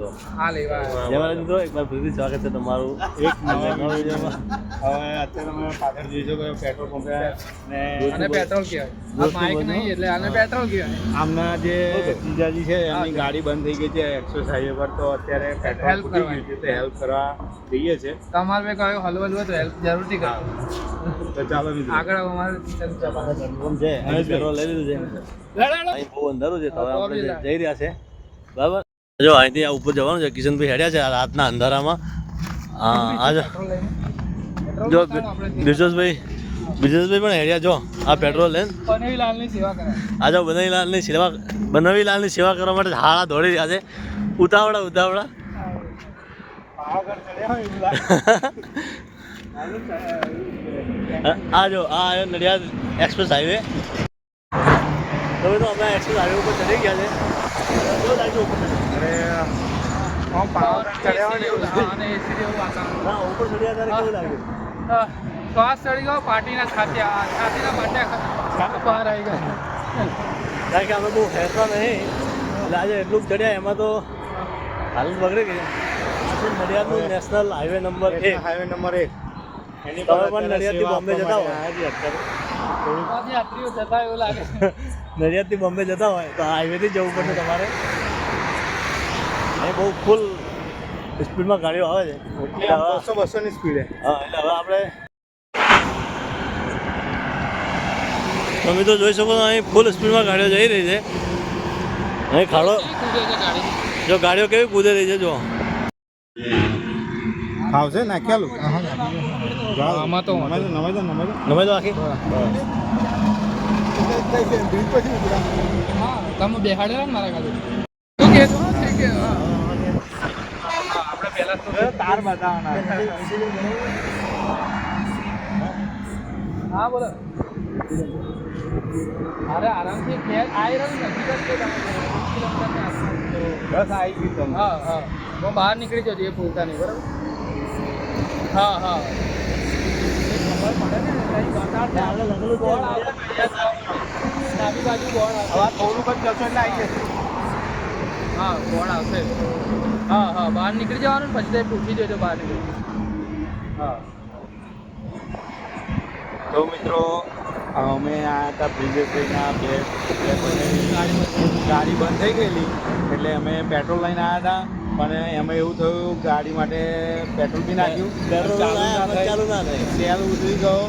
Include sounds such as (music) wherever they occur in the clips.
મહારાજ મિત્રો એકવાર ફરીથી સ્વાગત છે તમારું. એક નવા નવા વિડીયોમાં. હવે અત્યારે તમે પાછળ જોઈ શકો પેટ્રોલ પંપે ને પેટ્રોલ કહેવાય. માઇક નહીં એટલે આને પેટ્રોલ કહેવાય. આમના જે જીજાજી છે એમની ગાડી બંધ થઈ ગઈ છે એક્સપ્રેસ હાઈવે પર તો અત્યારે પેટ્રોલ Help કરવા. છે તો હેલ્પ કરવા જઈએ છે. તમારે મેં કહ્યું હલવો હલવો તો હેલ્પ જરૂરથી કરો. તો ચાલો મિત્રો. આગળ અમારે છે. પેટ્રોલ લઈ લીધું છે. બહુ અંધારું છે તો આપણે જઈ રહ્યા છે. બરાબર? જો અહીંથી આ ઉપર જવાનું છે. કિશનભાઈ હેડ્યા છે રાતના અંધારામાં. હા આ જો બિજોસભાઈ બિજોસભાઈ પણ હેડ્યા જો આ પેટ્રોલ લઈને. સેવા આ જો બનાવીલાલની સેવા બનાવીલાલની સેવા કરવા માટે હાળા દોડી રહ્યા છે. ઉતાવળા ઉતાવળા. (laughs) આ જો આ આવ્યો નડિયાદ એક્સપ્રેસ હાઈવે. તો અમે એક્સપ્રેસ હાઈવે ઉપર ચડી ગયા છે. અરે આમ પાવાગઢ ચડ્યા હોય ને એવું લાગે. હા, અને એસી જેવું વાતાવરણ ના ઉપર ચડ્યા ત્યારે કેવું લાગ્યું શ્વાસ ચડી ગયો પાર્ટીના છાત્યા છાતીના પાટ્યા બહાર આવી ગયા. કારણ કે અમે બહુ હેસવા નહીં. એટલે આજે એટલું જ ચડ્યા એમાં તો હાલત બગડી ગઈ. નડિયાદનું નેશનલ હાઈવે નંબર એક? હાઈવે નંબર એક. એની તમે પણ નડિયાદથી બોમ્બે જતા હોય યાત્રીઓ જતા એવું લાગે નડિયાદથી બોમ્બે જતા હોય તો હાઈવેથી જવું પડશે તમારે. અહીં બહુ ફૂલ સ્પીડમાં ગાડીઓ આવે છે. બસો બસોની સ્પીડે હા એટલે હવે આપણે તમે તો જોઈ શકો છો અહીં ફૂલ સ્પીડમાં ગાડીઓ જઈ રહી છે. અહીં ખાડો જો ગાડીઓ કેવી કૂદે રહી છે જો આવશે નાખ્યાલું આમાં તો નમાઈ દો નમાઈ દો નમાઈ દો. તો આખી? હા તમે બેહાડેલા ને મારા ગાડી શું કે. આપણે પહેલા તો તાર બતાવવાના હા બોલો અરે આરામથી આવી રહ્યું નજીક છે આવી તમે હા હા હું બહાર નીકળી જજો એ પોતાની બરાબર હા હા ખબર પડે ને એટલે ડાબી બાજુ બોર્ડ. હવે થોડુંક જ જશો એટલે આવી જશે. હા બોર્ડ આવશે. હા હા બહાર નીકળી જવાનું પછી તે પૂછી જોજો બહાર નીકળી. હા. તો મિત્રો અમે આ હતા બ્રિજેશભાઈના બે ગાડી બંધ થઈ ગયેલી. એટલે અમે પેટ્રોલ લઈને આવ્યા હતા. પણ એમાં એવું થયું ગાડી માટે પેટ્રોલ બી નાખ્યું. ચાલુ ના. તેલ ઉતરી ગયો.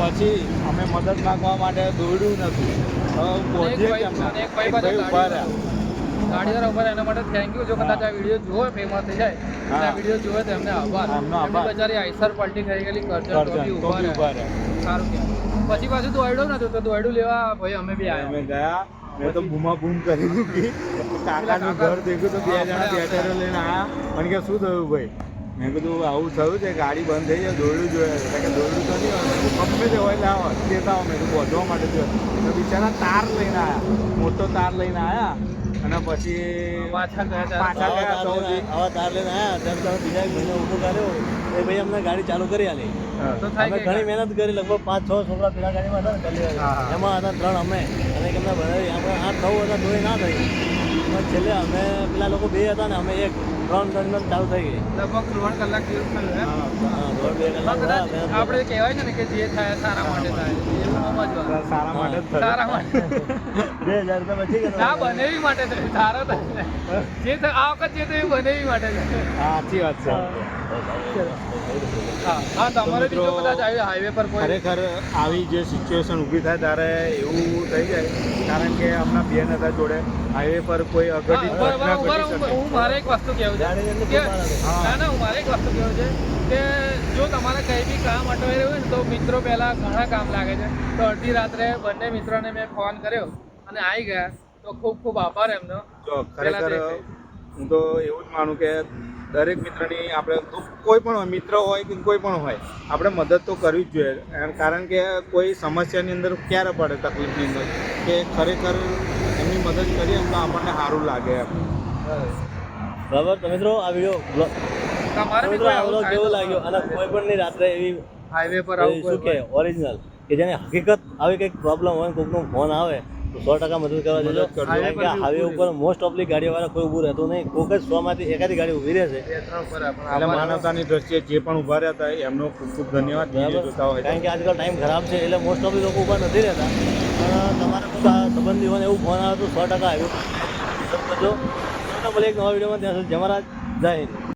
પછી અમે મદદ માંગવા માટે દોડ્યું નથી. હવે પહોંચીએ ભાઈ- કેમ ના? અને એક ભાઈ એક પાછો ભાઈ ઊભા ગાડી રહ્યા. ગાડીવાળા ઉપર એના માટે થેન્ક યુ જો કદાચ આ વીડિયો જોવે ફેમસ થઈ જાય. આ વીડિયો તો એમને આભાર. એમની આઈસર પલટી થઈ ગયેલી કરજણ સારું કહેવાય. પછી પાછું દોડ્યું નતું તો દોડ્યું લેવા ભાઈ અમે બી અમે ગયા. મેં તો બૂમા બૂમ કરી મૂકી કાકાનું ઘર દેખ્યું તો બે જણા બેટરો લઈને આવ્યા મને કે શું થયું ભાઈ? મેં કીધું આવું થયું છે ગાડી બંધ થઈ જાય દોડ્યું જોઈએ. એટલે કે દોડ્યું તો નહીં હોય. ગમે તે હોય લાવો દેતા હો મેં કીધું બોધવા માટે જોઈએ તો બિચારા તાર લઈને આવ્યા મોટો તાર લઈને આવ્યા અને પછી પાછા ગયા પાછા ગયા સૌથી. આવા તાર લઈને આવ્યા ત્યારે તમે બીજા એક મહિનો ઊભો કર્યો. એ ભાઈ અમને ગાડી ચાલુ કરી આલી. તો અમે ઘણી મહેનત કરી. લગભગ પાંચ છ છોકરા પેલા ગાડીમાં હતા ને. એમાં હતા ત્રણ અમે. અને એક એમને ભણાવી આપણે આઠ નવ હતા તોય ના થઈ છેલ્લે અમે પેલા લોકો બે હતા ને અમે એક ત્રણ ત્રણ ચાલુ થઈ ગઈ. લગભગ દોઢ કલાક જેવું થયું આપણે કહેવાય છે ને કે જે થાય સારા માટે થાય સારા માટે સારા માટે. (laughs) બે હજાર રૂપિયા બચી ગયા. ના બનેવી માટે થયું સારો થાય જે આ વખત જે થયું બનેવી માટે થયું. સાચી વાત છે. હા હા તમારે બી જો કદાચ આવી હાઈવે પર ખરેખર આવી જે સિચ્યુએશન ઊભી થાય ત્યારે એવું થઈ જાય. કારણ કે હમણાં બેન હતા જોડે. હાઈવે પર કોઈ હા, અઘટિત ઘટના ઘટી શકે હું મારે એક વસ્તુ કહેવું છે. ના ના હું. મારે એક વસ્તુ કહેવું છે કે જો તમારે કંઈ બી કામ અટવાઈ રહ્યું હોય ને તો મિત્રો પહેલા ઘણા કામ લાગે છે. તો અડધી રાત્રે બંને મિત્રોને મેં ફોન કર્યો અને આવી ગયા. તો ખૂબ ખૂબ આભાર એમનો. ખરેખર હું તો એવું જ માનું કે દરેક મિત્રની આપણે કોઈ પણ હોય મિત્ર હોય કે કોઈ પણ હોય આપણે મદદ તો કરવી જ જોઈએ. કારણ કે કોઈ સમસ્યાની અંદર ક્યારે પડે તકલીફની અંદર? કે ખરેખર એમની મદદ કરીએ એમ તો આપણને સારું લાગે એમ. બરાબર? તો મિત્રો આ વીડિયો તમારે મિત્રો આ આવું કેવો લાગ્યો? અને કોઈ પણ ની રાત્રે એવી હાઈવે પર આવું શું કે ઓરિજિનલ કે જેને હકીકત આવી કંઈક પ્રોબ્લેમ હોય કોઈકનો ફોન આવે તો સો ટકા મદદ કરવા જજો કારણ કે હાઈવે ઉપર મોસ્ટ ઓફલી ગાડીવાળા કોઈ ઊભું રહેતું નહીં. કોઈક જ સો માંથી એકાદી ગાડી ઊભી રહેશે. બે ત્રણ ઉપર પણ એટલે માનવતાની દ્રષ્ટિએ જે પણ ઊભા રહ્યા હતા એમનો ખૂબ ખૂબ ધન્યવાદ. બરાબર? હોય કારણ કે આજકાલ ટાઈમ ખરાબ છે એટલે મોસ્ટ ઓફ લોકો ઊભા નથી રહેતા. પણ તમારે સંબંધીઓને એવું ફોન આવે તો સો ટકા આવ્યું. તો એક નવા વિડીયોમાં ત્યાં સુધી. જમારા જાય